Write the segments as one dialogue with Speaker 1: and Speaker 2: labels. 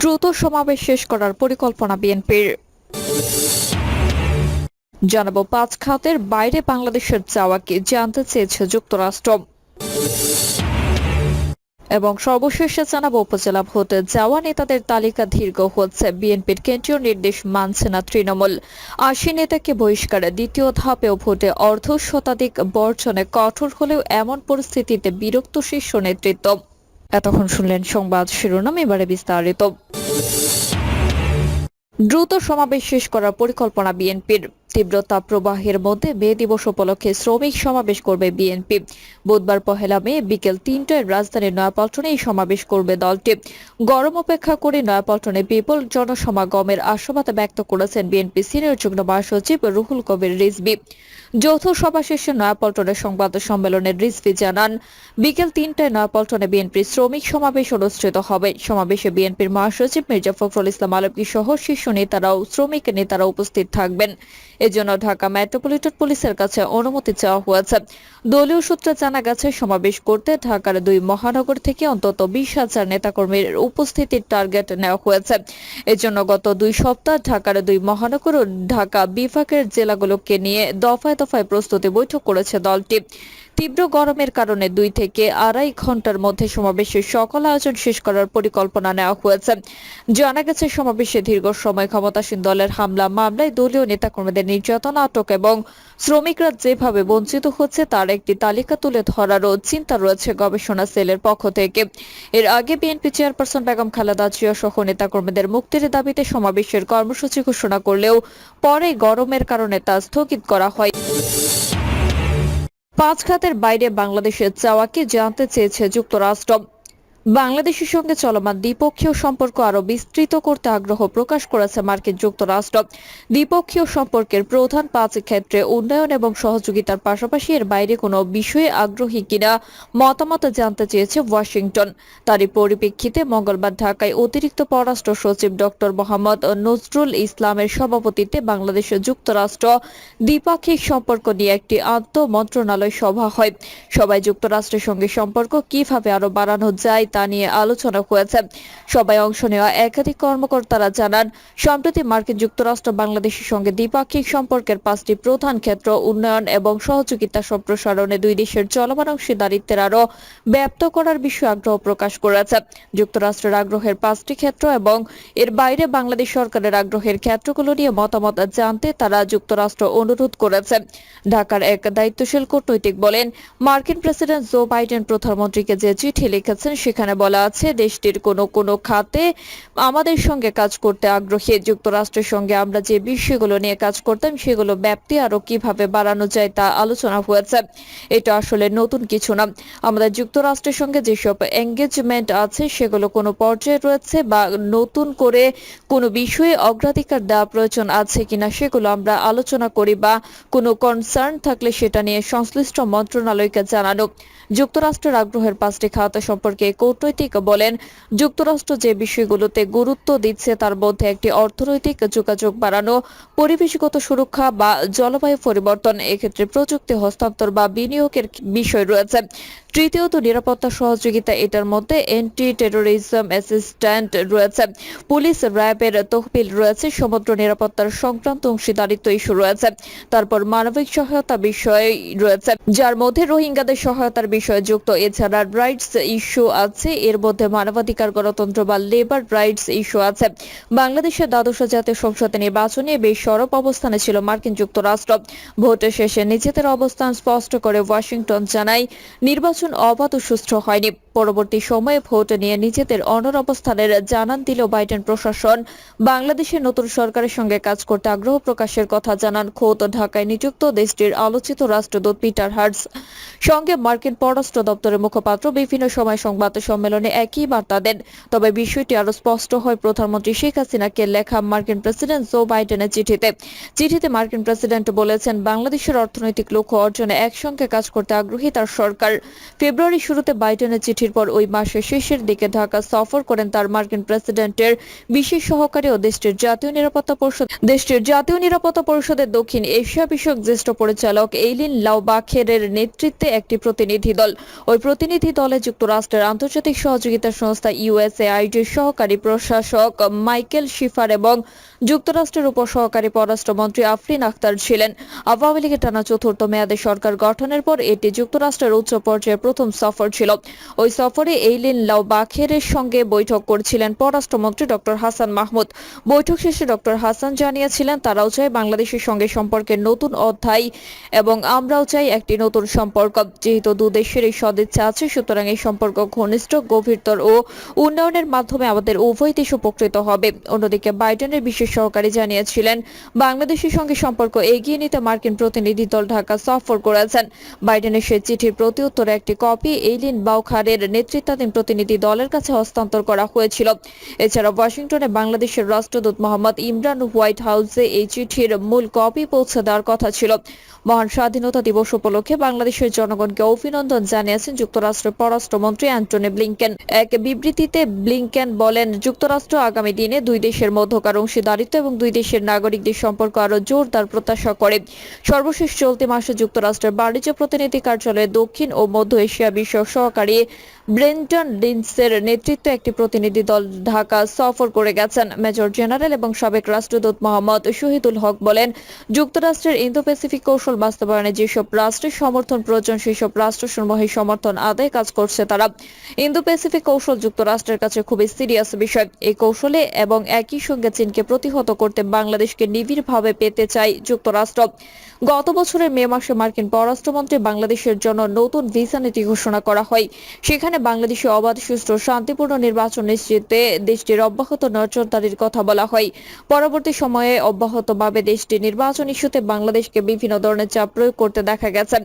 Speaker 1: দ্রুত সমাবেশ শেষ করার পরিকল্পনা বিএনপির। জানাব, পাঁচ খাতের বাইরে বাংলাদেশের চাওয়াকে জানতে চেয়েছে যুক্তরাষ্ট্র। এবং সর্বশেষে জানাব, উপজেলা ভোটে যাওয়া নেতাদের তালিকা দীর্ঘ হচ্ছে বিএনপির কেন্দ্রীয় নির্দেশ মানছে না তৃণমূল। আশি নেতাকে বহিষ্কারে দ্বিতীয় ধাপেও ভোটে অর্ধ শতাধিক বর্জনে কঠোর হলেও এমন পরিস্থিতিতে বিরক্ত শীর্ষ নেতৃত্ব। এতক্ষণ শুনলেন সংবাদ শিরোনাম এবারে বিস্তারিত। দ্রুত সমাবেশ শেষ করার পরিকল্পনা বিএনপির। তীব্র তাপপ্রবাহের মধ্যে মে দিবস উপলক্ষে শ্রমিক সমাবেশ করবে বিএনপি। বুধবার পহেলা মে বিকেল তিনটায় রাজধানীর নয়াপল্টনে এই সমাবেশ করবে দলটি। গরম উপেক্ষা করে নয়াপল্টনে বিপুল জনসমাগমের আশাবাদ ব্যক্ত করেছেন বিএনপি সিনিয়র যুগ্ম মহাসচিব রুহুল কবির রিজবি যৌথ সভা শেষে নয়াপল্টনের সংবাদ সম্মেলনে রিজভি জানান, বিকেল তিনটায় নয়াপল্টনে বিএনপির শ্রমিক সমাবেশ অনুষ্ঠিত হবে। সমাবেশে বিএনপির মহাসচিব মির্জা ফখরুল ইসলাম আলমগীর সহ শীর্ষ নেতারাও, শ্রমিক নেতারা উপস্থিত থাকবেন। এজন্য ঢাকা মেট্রোপলিটন পুলিশের কাছে অনুমতি চাওয়া হয়েছে। দলীয় সূত্রে জানা গেছে, সমাবেশ করতে ঢাকার দুই মহানগর থেকে অন্তত বিশ হাজার নেতাকর্মীর উপস্থিতির টার্গেট নেওয়া হয়েছে। এজন্য গত দুই সপ্তাহ ঢাকার দুই মহানগর ও ঢাকা বিভাগের জেলাগুলোকে নিয়ে দফায় দফায় প্রস্তুতি বৈঠক করেছে দলটি। তীব্র গরমের কারণে দুই থেকে আড়াই ঘণ্টার মধ্যে সমাবেশের সকল আয়োজন শেষ করার পরিকল্পনা নেওয়া হয়েছে। জানা গেছে, সমাবেশে দীর্ঘ সময় ক্ষমতাসীন দলের হামলা, মামলায় দলীয় নেতাকর্মীদের নির্যাতন, আটক এবং শ্রমিকরা যেভাবে বঞ্চিত হচ্ছে, তার একটি তালিকা তুলে ধরারও চিন্তা রয়েছে গবেষণা সেলের পক্ষ থেকে। এর আগে বিএনপি চেয়ারপারসন বেগম খালেদা জিয়া সহ নেতাকর্মীদের মুক্তির দাবিতে সমাবেশের কর্মসূচি ঘোষণা করলেও পরে গরমের কারণে তা স্থগিত করা হয়। পাঁচ খাতের বাইরে বাংলাদেশের চাওয়াকে জানতে চেয়েছে যুক্তরাষ্ট্র। বাংলাদেশের সঙ্গে চলমান দ্বিপক্ষীয় সম্পর্ক আরও বিস্তৃত করতে আগ্রহ প্রকাশ করেছে মার্কিন যুক্তরাষ্ট্র। দ্বিপক্ষীয় সম্পর্কের প্রধান পাঁচ ক্ষেত্রে উন্নয়ন এবং সহযোগিতার পাশাপাশি এর বাইরে কোনো বিষয়ে আগ্রহী কিনা মতামত জানতে চেয়েছে ওয়াশিংটন। তারই পরিপ্রেক্ষিতে মঙ্গলবার ঢাকায় অতিরিক্ত পররাষ্ট্র সচিব ডক্টর মোহাম্মদ নজরুল ইসলামের সভাপতিত্বে বাংলাদেশের যুক্তরাষ্ট্র দ্বিপাক্ষিক সম্পর্ক নিয়ে একটি আন্তঃ মন্ত্রণালয় সভা হয়। সবাই যুক্তরাষ্ট্রের সঙ্গে সম্পর্ক কীভাবে আরও বাড়ানো যায় তা নিয়ে আলোচনা হয়েছে। সবাই অংশ নেওয়া একাধিক কর্মকর্তারা জানান, সম্প্রতি মার্কিন যুক্তরাষ্ট্র বাংলাদেশের সঙ্গে দ্বিপাক্ষিক সম্পর্কের পাঁচটি প্রধান ক্ষেত্র, উন্নয়ন এবং সহযোগিতা সম্প্রসারণে দুই দেশের চলমান অংশীদারিত্বের আরও ব্যাপ্ত করার বিষয়ে আগ্রহ প্রকাশ করেছে। যুক্তরাষ্ট্রের আগ্রহের পাঁচটি ক্ষেত্র এবং এর বাইরে বাংলাদেশ সরকারের আগ্রহের ক্ষেত্রগুলো নিয়ে মতামত জানতে তারা যুক্তরাষ্ট্র অনুরোধ করেছে। ঢাকার এক দায়িত্বশীল কূটনৈতিক বলেন, মার্কিন প্রেসিডেন্ট জো বাইডেন প্রধানমন্ত্রীকে যে চিঠি লিখেছেন, সেখানে বলা আছে, দেশটির কোনো কোনো খাতে আমাদের সঙ্গে কাজ করতে আগ্রহী যুক্তরাষ্ট্রের সঙ্গে আমরা যে বিষয়গুলো নিয়ে কাজ করতাম, সেগুলো ব্যাপ্তি আরও কীভাবে বাড়ানো যায় তা আলোচনা হয়েছে। এটা আসলে নতুন কিছু না। আমাদের যুক্তরাষ্ট্রের সঙ্গে যেসব এঙ্গেজমেন্ট আছে, সেগুলো কোনো পর্যায়ে রয়েছে বা নতুন করে কোনো বিষয়ে অগ্রাধিকার দেওয়া প্রয়োজন আছে কিনা, সেগুলো আমরা আলোচনা করি বা কোনো কনসার্ন থাকলে সেটা নিয়ে সংশ্লিষ্ট মন্ত্রণালয়কে জানানো। যুক্তরাষ্ট্রের আগ্রহের পাঁচটি খাত সম্পর্কে কূটনৈতিক বলেন, যুক্তরাষ্ট্র যে বিষয়গুলোতে গুরুত্ব দিচ্ছে তার মধ্যে একটি অর্থনৈতিক যোগাযোগ বাড়ানো, পরিবেশগত সুরক্ষা বা জলবায়ু পরিবর্তন এক্ষেত্রে প্রযুক্তি হস্তান্তর বা বিনিয়োগের বিষয় রয়েছে। তৃতীয়ত, নিরাপত্তা সহযোগিতা এটার মধ্যে অ্যান্টি টেরোরিজম অ্যাসিস্ট্যান্ট রয়েছে। পুলিশ র্যাবের তহবিল রয়েছে সমুদ্র নিরাপত্তার সংক্রান্ত অংশীদারিত্ব ইস্যু রয়েছে। তারপর মানবিক সহায়তা বিষয় রয়েছে, যার মধ্যে রোহিঙ্গাদের সহায়তার বিষয়ে যুক্ত। এছাড়া রাইটস ইস্যু আছে এর মধ্যে মানবাধিকার, গণতন্ত্র বা লেবার রাইটস ইস্যু আছে। বাংলাদেশের দ্বাদশ জাতীয় সংসদে নির্বাচনে বেশ সরব অবস্থানে ছিল মার্কিন যুক্তরাষ্ট্র। ভোটের শেষে নিজেদের অবস্থান স্পষ্ট করে ওয়াশিংটন জানায়, নির্বাচন অবাধ ও সুষ্ঠু হয়নি। পরবর্তী সময়ে ভোট নিয়ে নিজেদের অনর অবস্থানের জানান দিল বাইডেন প্রশাসন। বাংলাদেশের নতুন সরকারের সঙ্গে কাজ করতে আগ্রহ প্রকাশের কথা জানান খোদ ঢাকায় নিযুক্ত দেশটির আলোচিত রাষ্ট্রদূত পিটার হার্টস সঙ্গে মার্কিন পররাষ্ট্র দপ্তরের মুখপাত্র বিভিন্ন সময় সংবাদ সম্মেলনে একই বার্তা দেন। তবে বিষয়টি আরও স্পষ্ট হয় প্রধানমন্ত্রী শেখ হাসিনাকে লেখা মার্কিন প্রেসিডেন্ট জো বাইডেনের চিঠিতে। চিঠিতে মার্কিন প্রেসিডেন্ট বলেছেন, বাংলাদেশের অর্থনৈতিক লক্ষ্য অর্জনে একসঙ্গে কাজ করতে আগ্রহী তার সরকার। ফেব্রুয়ারি শুরুতে বাইডেনের চিঠির পর ওই মাসের শেষের দিকে ঢাকা সফর করেন তার মার্কিন প্রেসিডেন্টের বিশেষ সহকারী ও দেশটির জাতীয় নিরাপত্তা পরিষদ দেশটির জাতীয় নিরাপত্তা পরিষদের দক্ষিণ এশিয়া বিষয়ক জ্যেষ্ঠ পরিচালক এইলিন লাউবাখেরের নেতৃত্বে একটি প্রতিনিধি দল। ওই প্রতিনিধি দলে যুক্তরাষ্ট্রের আন্তর্জাতিক আন্তর্জাতিক সহযোগিতা সংস্থা ইউএসএআইডির সহকারী প্রশাসক মাইকেল শিফার এবং যুক্তরাষ্ট্রের উপসহকারী পররাষ্ট্রমন্ত্রী আফরিন আখতার ছিলেন। আওয়ামী লীগের টানা চতুর্থ মেয়াদে সরকার গঠনের পর এটি যুক্তরাষ্ট্রের উচ্চ পর্যায়ের প্রথম সফর ছিল। ওই সফরে এইলিন লাউ বাখেরের সঙ্গে বৈঠক করছিলেন পররাষ্ট্রমন্ত্রী ডক্টর হাসান মাহমুদ। বৈঠক শেষে ডক্টর হাসান জানিয়েছিলেন, তারাও চায় বাংলাদেশের সঙ্গে সম্পর্কের নতুন অধ্যায় এবং আমরাও চাই একটি নতুন সম্পর্ক। যেহেতু দু দেশের এই সদিচ্ছা আছে, সুতরাং এই সম্পর্ক ঘনিষ্ঠ গভীরতর ও উন্নয়নের মাধ্যমে আমাদের উভয় দেশ উপকৃত হবে। অন্যদিকে বাইডেনের বিশেষ সহকারী জানিয়েছিলেন, বাংলাদেশের সঙ্গে সম্পর্ক এগিয়ে নিতে মার্কিন প্রতিনিধি দল ঢাকা সফর করেছেন। বাইডেনের সেই চিঠির প্রতি উত্তরে একটি কপি এইলিন বাউখারের নেতৃত্বাধীন প্রতিনিধি দলের কাছে হস্তান্তর করা হয়েছিল। এছাড়া ওয়াশিংটনে বাংলাদেশের রাষ্ট্রদূত মোহাম্মদ ইমরান হোয়াইট হাউসে এই চিঠির মূল কপি পৌঁছে দেওয়ার কথা ছিল। মহান স্বাধীনতা দিবস উপলক্ষে বাংলাদেশের জনগণকে অভিনন্দন জানিয়েছেন যুক্তরাষ্ট্রের পররাষ্ট্রমন্ত্রী অ্যান্টনি ব্লিংকেন। এক বিবৃতিতে ব্লিংকেন বলেন, যুক্তরাষ্ট্র আগামী দিনে দুই দেশের মধ্যকার অংশীদারিত্ব এবং দুই দেশের নাগরিকদের সম্পর্ক আরও জোরদার প্রত্যাশা করে। সর্বশেষ চলতি মাসে যুক্তরাষ্ট্রের বাণিজ্য প্রতিনিধি কার্যালয়ে দক্ষিণ ও মধ্য এশিয়া বিষয়ক সহকারী ব্রেন্টন লিন্সের নেতৃত্বে একটি প্রতিনিধি দল ঢাকা সফর করে গেছেন। মেজর জেনারেল এবং সাবেক রাষ্ট্রদূত মোহাম্মদ শহীদুল হক বলেন, যুক্তরাষ্ট্রের ইন্দো প্যাসিফিক কৌশল বাস্তবায়নে যেসব রাষ্ট্রের সমর্থন প্রয়োজন, সেসব রাষ্ট্রসমূহের সমর্থন আদায় কাজ করছে তারা। ইন্দো প্যাসিফিক কৌশল যুক্তরাষ্ট্রের কাছে খুবই সিরিয়াস বিষয়। এই কৌশলে এবং একই সঙ্গে চীনকে প্রতিহত করতে বাংলাদেশকে নিবিড়ভাবে পেতে চায় যুক্তরাষ্ট্র। গত বছরের মে মাসে মার্কিন পররাষ্ট্রমন্ত্রী বাংলাদেশের জন্য নতুন ভিসা নীতি ঘোষণা করা হয়। সেখানে বাংলাদেশে অবাধ, সুষ্ঠু, শান্তিপূর্ণ নির্বাচন নিশ্চিতে দেশটির অব্যাহত নজরদারির কথা বলা হয়। পরবর্তী সময়ে অব্যাহতভাবে দেশটি নির্বাচন ইস্যুতে বাংলাদেশকে বিভিন্ন ধরনের চাপ প্রয়োগ করতে দেখা গেছে।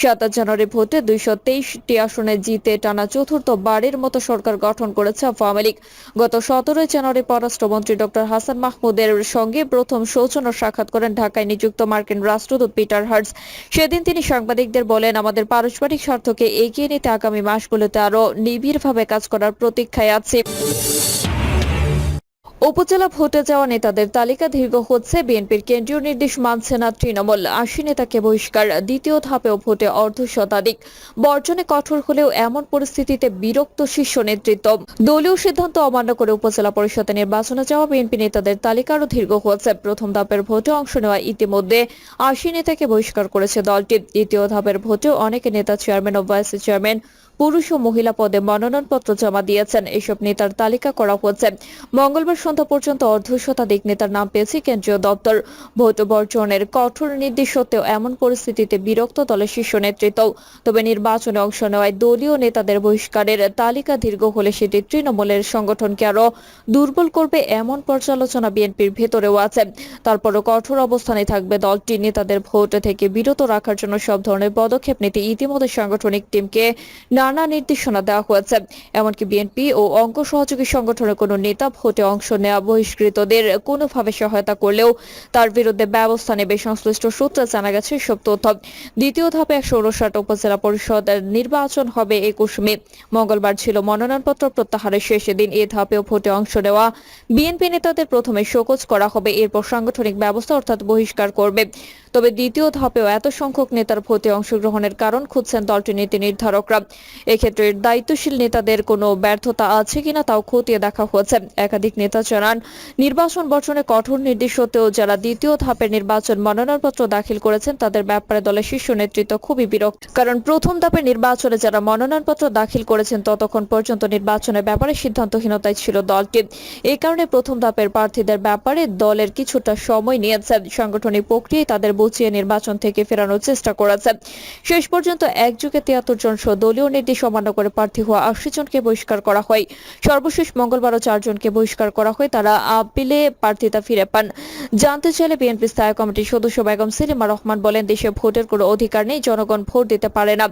Speaker 1: সাতাশ জানুয়ারি ভোটে দুইশো তেইশটি আসনে জিতে টানা চতুর্থ বারের মতো সরকার গঠন করেছে আওয়ামী লীগ। গত সতেরোই জানুয়ারি পররাষ্ট্রমন্ত্রী ডক্টর হাসান মাহমুদের সঙ্গে প্রথম সৌজন্য সাক্ষাৎ করেন ঢাকায় নিযুক্ত মার্কিন রাষ্ট্রদূত পিটার হার্টস সেদিন তিনি সাংবাদিকদের বলেন, আমাদের পারস্পরিক স্বার্থকে এগিয়ে নিতে আগামী মাসগুলোতে আরও নিবিড়ভাবে কাজ করার প্রতীক্ষায় আছে। উপজেলা ভোটে যাওয়া নেতাদের তালিকা দীর্ঘ হচ্ছে। বিএনপির কেন্দ্রীয় নির্দেশ মানছে না তৃণমূল। আশি নেতাকে বহিষ্কার, দ্বিতীয় ধাপেও ভোটে অর্ধ শতাধিক বর্জনে কঠোর হলেও এমন পরিস্থিতিতে বিরক্ত শীর্ষ নেতৃত্ব। দলীয় সিদ্ধান্ত অমান্য করে উপজেলা পরিষদে নির্বাচনে যাওয়া বিএনপি নেতাদের তালিকা আরও দীর্ঘ হচ্ছে। প্রথম ধাপের ভোটে অংশ নেওয়া ইতিমধ্যে আশি নেতাকে বহিষ্কার করেছে দলটি। দ্বিতীয় ধাপের ভোটে অনেক নেতা চেয়ারম্যান ও ভাইস চেয়ারম্যান পুরুষ ও মহিলা পদে মনোনয়নপত্র জমা দিয়েছেন। এসব নেতার তালিকা করা হচ্ছে। মঙ্গলবার সন্ধ্যা পর্যন্ত অর্ধ শতাধিক নেতার নাম পেয়েছে কেন্দ্রীয় দপ্তর। ভোট বর্জনের কঠোর নির্দেশ সত্ত্বেও এমন পরিস্থিতিতে বিরক্ত দলের শীর্ষ নেতৃত্ব। তবে নির্বাচনে অংশ নেওয়ায় দলীয় নেতাদের বহিষ্কারের তালিকা দীর্ঘ হলে সেটি তৃণমূলের সংগঠনকে আরও দুর্বল করবে এমন পর্যালোচনা বিএনপির ভেতরেও আছে। তারপরও কঠোর অবস্থানে থাকবে দলটি। নেতাদের ভোট থেকে বিরত রাখার জন্য সব ধরনের পদক্ষেপ নিতে ইতিমধ্যে সাংগঠনিক টিমকে নানা নির্দেশনা দেওয়া হয়েছে। এমনকি বিএনপি ও অঙ্গ সহযোগী সংগঠনের কোনো নেতা ভোটে অংশ নেওয়া বহিষ্কৃতদের কোনোভাবে সহায়তা করলেও তার বিরুদ্ধে ব্যবস্থা নেবে সংশ্লিষ্ট সূত্রে জানা গেছে সব তথ্য। দ্বিতীয় ধাপে একশো উনষাট উপজেলা পরিষদ নির্বাচন হবে একুশ মে। মঙ্গলবার ছিল মনোনয়নপত্র প্রত্যাহারের শেষ দিন। এ ধাপেও ভোটে অংশ নেওয়া বিএনপি নেতাদের প্রথমে শোকজ করা হবে। এরপর সাংগঠনিক ব্যবস্থা অর্থাৎ বহিষ্কার করবে। তবে দ্বিতীয় ধাপেও এত সংখ্যক নেতার ভোটে অংশগ্রহণের কারণ খুঁজছেন দলটির নীতি নির্ধারকরা। এক্ষেত্রে দায়িত্বশীল নেতাদের কোনো ব্যর্থতা আছে কিনা তাও খতিয়ে দেখা হচ্ছে একাধিক নেতা জানান, নির্বাচন বর্জনে কঠোর নির্দেশ সত্ত্বেও যারা দ্বিতীয় ধাপের নির্বাচন মনোনয়নপত্র দাখিল করেছেন, তাদের ব্যাপারে দলের শীর্ষ নেতৃত্ব খুবই বিরক্ত। কারণ প্রথম ধাপের নির্বাচনে যারা মনোনয়নপত্র দাখিল করেছেন, ততক্ষণ পর্যন্ত নির্বাচনের ব্যাপারে সিদ্ধান্তহীনতায় ছিল দলটি। এই কারণে প্রথম ধাপের প্রার্থীদের ব্যাপারে দলের কিছুটা সময় নিয়েছে সাংগঠনিক প্রক্রিয়ায় তাদের বুঝিয়ে নির্বাচন থেকে ফেরানোর চেষ্টা করেছে শেষ পর্যন্ত একযুগে তিয়াত্তর জন দলীয় নির্দেশ অমান্য করে প্রার্থী হওয়া আশি জনকে বহিষ্কার করা হয়। সর্বশেষ মঙ্গলবারও চারজনকে বহিষ্কার করা হয়, তারা আপিলে প্রার্থিতা ফিরে পান। জানতে চাইলে বিএনপি স্থায়ী কমিটির সদস্য বেগম সেলিমা রহমান বলেন, দেশে ভোটের কোনো অধিকার নেই, জনগণ ভোট দিতে পারে না।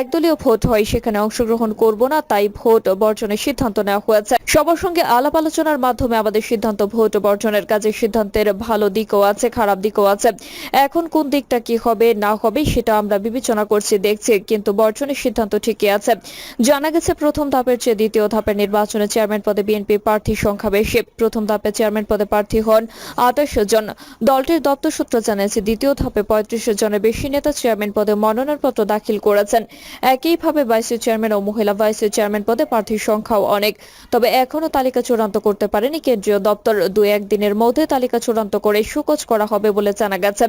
Speaker 1: একদলীয় ভোট হয়, সেখানে অংশগ্রহণ করব না, তাই ভোট বর্জনের সিদ্ধান্ত নেওয়া হয়েছে। সবার সঙ্গে আলাপ আলোচনার মাধ্যমে আমাদের সিদ্ধান্ত ভোট বর্জনের কাজে সিদ্ধান্তের ভালো দিকও আছে, খারাপ দিকও আছে। এখন কোন দিকটা কি হবে, না হবে, সেটা আমরা বিবেচনা করছি, দেখছি, কিন্তু বর্জনের সিদ্ধান্ত ঠিকই আছে। জানা গেছে, প্রথম ধাপের চেয়ে দ্বিতীয় ধাপের নির্বাচনে চেয়ারম্যান পদে বিএনপি প্রার্থীর সংখ্যা বেশি। প্রথম ধাপে চেয়ারম্যান পদে প্রার্থী হন আঠাশ জন। দলটির দপ্তর সূত্র জানিয়েছে, দ্বিতীয় ধাপে পঁয়ত্রিশ জনের বেশি নেতা চেয়ারম্যান পদে মনোনয়নপত্র দাখিল করেছেন। একইভাবে ভাইস চেয়ারম্যান ও মহিলা ভাইস চেয়ারম্যান পদে প্রার্থীর সংখ্যাও অনেক। তবে এখনও তালিকা চূড়ান্ত করতে পারেনি কেন্দ্রীয় দপ্তর। দুই একদিনের মধ্যে তালিকা চূড়ান্ত করে সুকোচ করা হবে বলে জানা গেছে।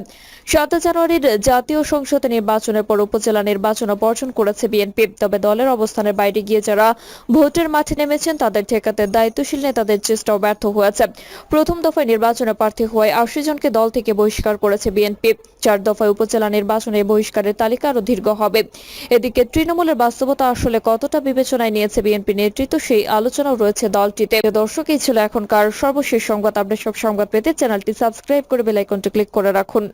Speaker 1: সাত জানুয়ারির জাতীয় সংসদে নির্বাচনের পর উপজেলা নির্বাচন বর্জন করেছে বিএনপি। তবে দলের অবস্থানের বাইরে গিয়ে যারা ভোটের মাঠে নেমেছেন, তাদের ঠেকাতে দায়িত্বশীল নেতাদের চেষ্টাও ব্যর্থ হয়েছে। প্রথম দফায় নির্বাচনে প্রার্থী হওয়ায় আশি জনকে দল থেকে বহিষ্কার করেছে বিএনপি। চার দফায় উপজেলা নির্বাচনে বহিষ্কারের তালিকা আরও দীর্ঘ হবে। এদিকে তৃণমূলের বাস্তবতা আসলে কতটা বিবেচনায় নিয়েছে বিএনপি নেতৃত্ব, সেই আলোচনাও রয়েছে দলটিতে। দর্শক, এই ছিল এখনকার সর্বশেষ সংবাদ। আপডেট সব সংবাদ পেতে চ্যানেলটি সাবস্ক্রাইব করে বেল আইকনটি ক্লিক করে রাখুন।